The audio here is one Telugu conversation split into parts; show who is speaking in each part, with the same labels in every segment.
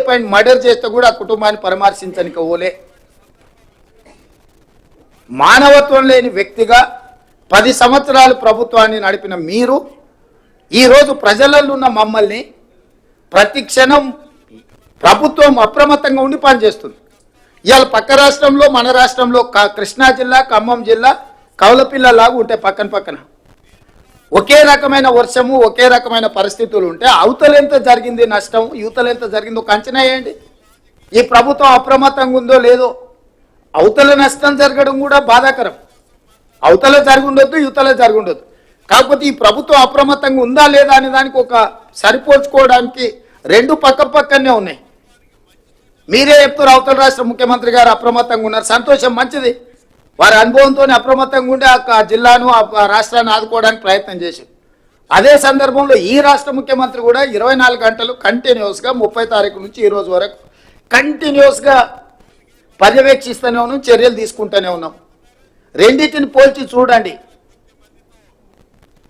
Speaker 1: పైన మర్డర్ చేస్తే కూడా ఆ కుటుంబాన్ని పరామర్శించనికి ఓలే. మానవత్వం లేని వ్యక్తిగా పది సంవత్సరాలు ప్రభుత్వాన్ని నడిపిన మీరు ఈరోజు ప్రజలలో ఉన్న మమ్మల్ని ప్రతి క్షణం ప్రభుత్వం అప్రమత్తంగా ఉండి పనిచేస్తుంది. ఇవాళ పక్క రాష్ట్రంలో మన రాష్ట్రంలో క- కృష్ణా జిల్లా ఖమ్మం జిల్లా కౌలపిల్లలాగా ఉంటాయి పక్కన పక్కన. ఒకే రకమైన వర్షము ఒకే రకమైన పరిస్థితులు ఉంటే అవతల ఎంత జరిగింది నష్టం యువతలు ఎంత జరిగిందో ఒక అంచనా వేయండి. ఈ ప్రభుత్వం అప్రమత్తంగా ఉందో లేదో అవతల నష్టం జరగడం కూడా బాధాకరం. అవతల జరిగి యువతల జరిగి కాకపోతే ఈ ప్రభుత్వం అప్రమత్తంగా ఉందా లేదా అనే దానికి ఒక సరిపోల్చుకోవడానికి రెండు పక్క పక్కనే ఉన్నాయి. మీరే చెప్తారు అవతల రాష్ట్ర ముఖ్యమంత్రి గారు అప్రమత్తంగా ఉన్నారు. సంతోషం మంచిది. వారి అనుభవంతో అప్రమత్తంగా ఉండి ఆ జిల్లాను ఆ రాష్ట్రాన్ని ఆదుకోవడానికి ప్రయత్నం చేశారు. అదే సందర్భంలో ఈ రాష్ట్ర ముఖ్యమంత్రి కూడా ఇరవై నాలుగు గంటలు కంటిన్యూస్గా ముప్పై తారీఖు నుంచి ఈ రోజు వరకు కంటిన్యూస్గా పర్యవేక్షిస్తూనే ఉన్నాం చర్యలు తీసుకుంటూనే ఉన్నాం. రెండింటిని పోల్చి చూడండి.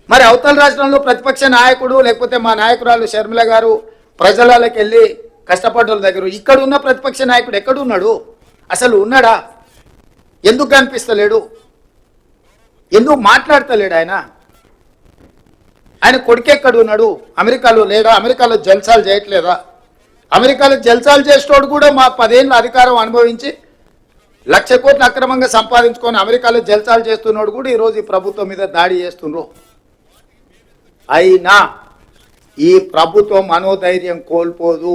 Speaker 1: మరి అవతల రాష్ట్రంలో ప్రతిపక్ష నాయకుడు లేకపోతే మా నాయకురాలు షర్మిల గారు ప్రజలకి వెళ్ళి కష్టపడ్డ దగ్గర ఇక్కడ ఉన్న ప్రతిపక్ష నాయకుడు ఎక్కడున్నాడు అసలు ఉన్నాడా? ఎందుకు కనిపిస్తలేడు ఎందుకు మాట్లాడతలేడు ఆయన? ఆయన కొడుకెక్కడ ఉన్నాడు? అమెరికాలో లేడా? అమెరికాలో జల్సాలు చేయట్లేదా? అమెరికాలో జల్సాలు చేసేటోడు కూడా మా పదేళ్ళు అధికారం అనుభవించి లక్ష కోట్లు అక్రమంగా సంపాదించుకొని అమెరికాలో జల్సాలు చేస్తున్నాడు కూడా ఈరోజు ఈ ప్రభుత్వం మీద దాడి చేస్తున్నారు అయినా ఈ ప్రభుత్వం మనోధైర్యం కోల్పోదు.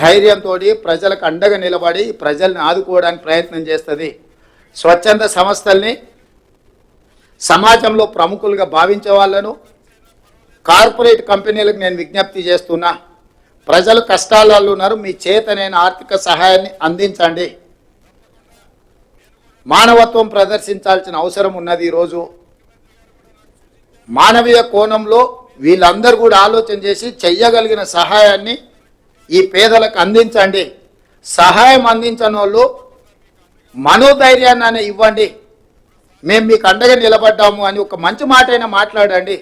Speaker 1: ధైర్యంతో ప్రజలకు అండగా నిలబడి ప్రజల్ని ఆదుకోవడానికి ప్రయత్నం చేస్తుంది. స్వచ్ఛంద సంస్థల్ని సమాజంలో ప్రముఖులుగా భావించే వాళ్ళను కార్పొరేట్ కంపెనీలకు నేను విజ్ఞప్తి చేస్తున్నా. ప్రజలు కష్టాలలో ఉన్నారు. మీ చేతనైన ఆర్థిక సహాయాన్ని అందించండి. మానవత్వం ప్రదర్శించాల్సిన అవసరం ఉన్నది ఈరోజు. మానవీయ కోణంలో వీళ్ళందరూ కూడా ఆలోచన చేసి చెయ్యగలిగిన సహాయాన్ని ఈ పేదలకు అందించండి. సహాయం అందించని వాళ్ళు మనోధైర్యాన్ని ఇవ్వండి. మేము మీకు అండగా నిలబడ్డాము అని ఒక మంచి మాట అయినా మాట్లాడండి.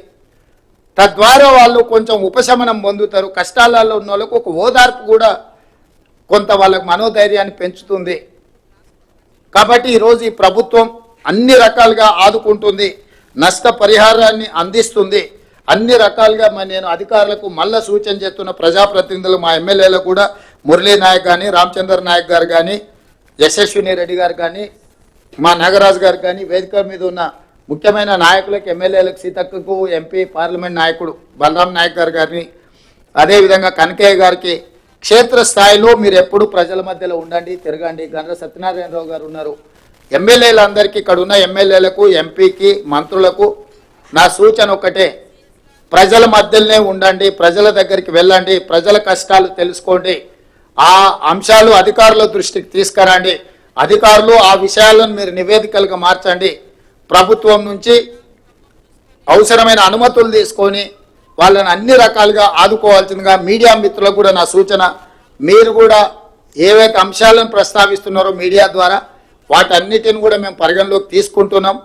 Speaker 1: తద్వారా వాళ్ళు కొంచెం ఉపశమనం పొందుతారు. కష్టాలలో ఉన్న వాళ్ళకు ఒక ఓదార్పు కూడా కొంత వాళ్ళకు మనోధైర్యాన్ని పెంచుతుంది. కాబట్టి ఈరోజు ఈ ప్రభుత్వం అన్ని రకాలుగా ఆదుకుంటుంది. నష్ట పరిహారాన్ని అందిస్తుంది. అన్ని రకాలుగా మరి నేను అధికారులకు మళ్ళా సూచన చేస్తున్న ప్రజాప్రతినిధులు మా ఎమ్మెల్యేలు కూడా మురళీ నాయక్ కానీ రామచంద్ర నాయక్ గారు కానీ యశస్విని రెడ్డి గారు కానీ మా నాగరాజు గారు కానీ వేదిక మీద ఉన్న ముఖ్యమైన నాయకులకు ఎమ్మెల్యేలకు సీతక్కకు ఎంపీ పార్లమెంట్ నాయకుడు బలరాం నాయక్ గారు గారిని అదేవిధంగా కనకయ్య గారికి క్షేత్రస్థాయిలో మీరు ఎప్పుడు ప్రజల మధ్యలో ఉండండి తిరగండి. గండ్ర సత్యనారాయణరావు గారు ఉన్నారు. ఎమ్మెల్యేలందరికీ ఇక్కడ ఉన్న ఎమ్మెల్యేలకు ఎంపీకి మంత్రులకు నా సూచన ఒకటే ప్రజల మధ్యలోనే ఉండండి ప్రజల దగ్గరికి వెళ్ళండి ప్రజల కష్టాలు తెలుసుకోండి. ఆ అంశాలు అధికారుల దృష్టికి తీసుకురండి. అధికారులు ఆ విషయాలను మీరు నివేదికలుగా మార్చండి. ప్రభుత్వం నుంచి అవసరమైన అనుమతులు తీసుకొని వాళ్ళని అన్ని రకాలుగా ఆదుకోవాల్సిందిగా మీడియా మిత్రులకు కూడా నా సూచన. మీరు కూడా ఏవైతే అంశాలను ప్రస్తావిస్తున్నారో మీడియా ద్వారా వాటన్నిటిని కూడా మేము పరిగణలోకి తీసుకుంటున్నాం.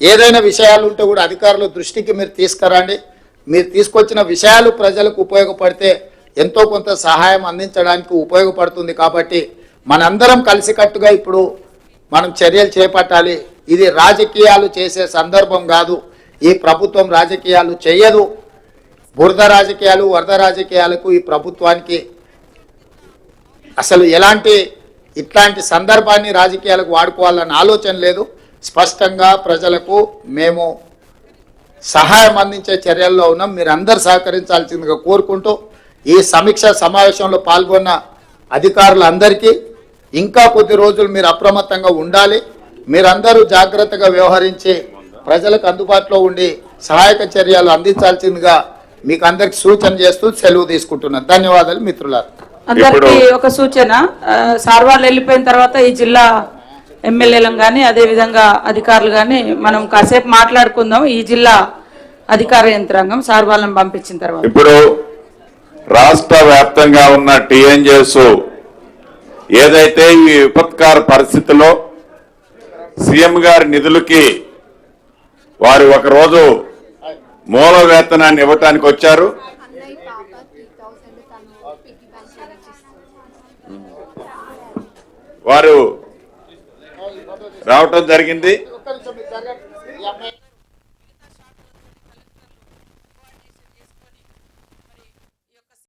Speaker 1: ఏదైనా విషయాలు ఉంటే కూడా అధికారుల దృష్టికి మీరు తీసుకురండి. మీరు తీసుకొచ్చిన విషయాలు ప్రజలకు ఉపయోగపడితే ఎంతో కొంత సహాయం అందించడానికి ఉపయోగపడుతుంది కాబట్టి మనందరం కలిసికట్టుగా ఇప్పుడు మనం చర్యలు చేపట్టాలి. ఇది రాజకీయాలు చేసే సందర్భం కాదు. ఈ ప్రభుత్వం రాజకీయాలు చేయదు. బురద రాజకీయాలు వరద రాజకీయాలకు ఈ ప్రభుత్వానికి అసలు ఎలాంటి ఇట్లాంటి సందర్భాన్ని రాజకీయాలకు వాడుకోవాలన్న ఆలోచన లేదు. స్పష్టంగా ప్రజలకు మేము సహాయం అందించే చర్యల్లో ఉన్నాం. మీరు అందరు సహకరించాల్సిందిగా కోరుకుంటూ ఈ సమీక్ష సమావేశంలో పాల్గొన్న అధికారులందరికీ ఇంకా కొద్ది రోజులు మీరు అప్రమత్తంగా ఉండాలి. మీరందరూ జాగ్రత్తగా వ్యవహరించి ప్రజలకు అందుబాటులో ఉండి సహాయక చర్యలు అందించాల్సిందిగా మీకు అందరికి సూచన చేస్తూ సెలవు తీసుకుంటున్నాను. ధన్యవాదాలు మిత్రులారా.
Speaker 2: అందరికి ఒక సూచన. ఆ, సార్ వాళ్ళు వెళ్ళిపోయిన తర్వాత ఈ జిల్లా ఎమ్మెల్యేలను కానీ అదేవిధంగా అధికారులు కానీ మనం కాసేపు మాట్లాడుకుందాం. ఈ జిల్లా అధికార యంత్రాంగం సార్ వాళ్ళని పంపించిన తర్వాత.
Speaker 3: ఇప్పుడు రాష్ట్ర వ్యాప్తంగా ఉన్న టీఎన్జిఎస్ ఏదైతే ఈ విపత్కార పరిస్థితిలో సీఎం గారి నిధులకి వారు ఒకరోజు మూల వేతనాన్ని ఇవ్వటానికి వచ్చారు. వారు రావటం జరిగింది.